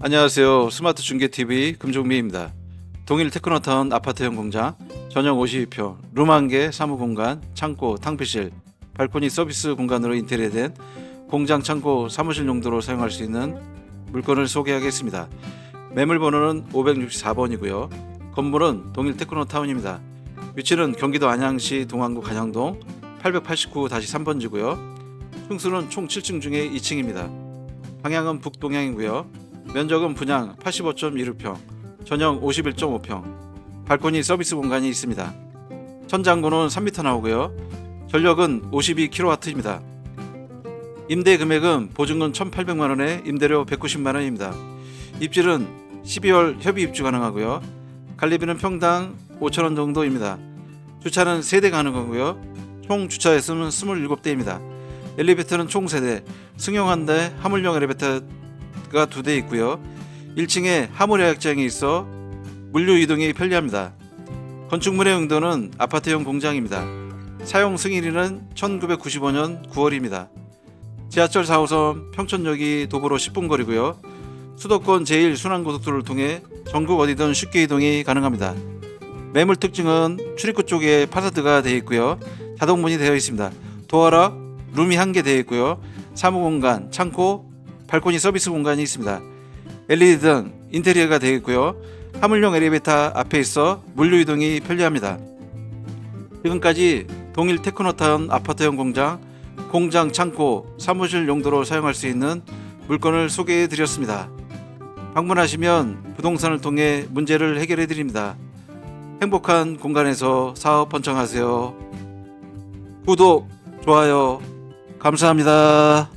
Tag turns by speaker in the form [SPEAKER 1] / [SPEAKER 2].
[SPEAKER 1] 안녕하세요. 스마트 중계 TV 금종미입니다. 동일 테크노타운 아파트형 공장 전용 52평 룸 한 개 사무 공간 창고 탕비실 발코니 서비스 공간으로 인테리어된 공장 창고 사무실 용도로 사용할 수 있는 물건을 소개하겠습니다. 매물 번호는 564번이고요. 건물은 동일 테크노타운입니다. 위치는 경기도 안양시 동안구 간양동 889-3번지고요. 층수는 총 7층 중에 2층입니다. 방향은 북동향이고요. 면적은 분양 85.1평, 전용 51.5평, 발코니 서비스 공간이 있습니다. 천장고는 3m 나오고요. 전력은 52kW입니다. 임대 금액은 보증금 1,800만 원에 임대료 190만 원입니다. 입질은 12월 협의 입주 가능하고요. 관리비는 평당 5천 원 정도입니다. 주차는 3대 가능하고요. 총 주차 횟수는 27대입니다. 엘리베이터는 총 3대, 승용 1대, 화물용 엘리베이터 가 2대 있고요. 1층에 화물 야장이 있어 물류 이동이 편리합니다. 건축물의 용도는 아파트형 공장입니다. 사용 승인일은 1995년 9월입니다. 지하철 4호선 평촌역이 도보로 10분 거리고요. 수도권 제1순환고속도로를 통해 전국 어디든 쉽게 이동이 가능합니다. 매물 특징은 출입구 쪽에 파사드가 되어 있고요. 자동문이 되어 있습니다. 도어락, 룸이 한 개 되어 있고요. 사무공간, 창고, 발코니 서비스 공간이 있습니다. LED 등 인테리어가 되어 있고요. 화물용 엘리베이터 앞에 있어 물류 이동이 편리합니다. 지금까지 동일 테크노타운 아파트형 공장, 공장 창고, 사무실 용도로 사용할 수 있는 물건을 소개해 드렸습니다. 방문하시면 부동산을 통해 문제를 해결해 드립니다. 행복한 공간에서 사업 번창하세요. 구독, 좋아요, 감사합니다.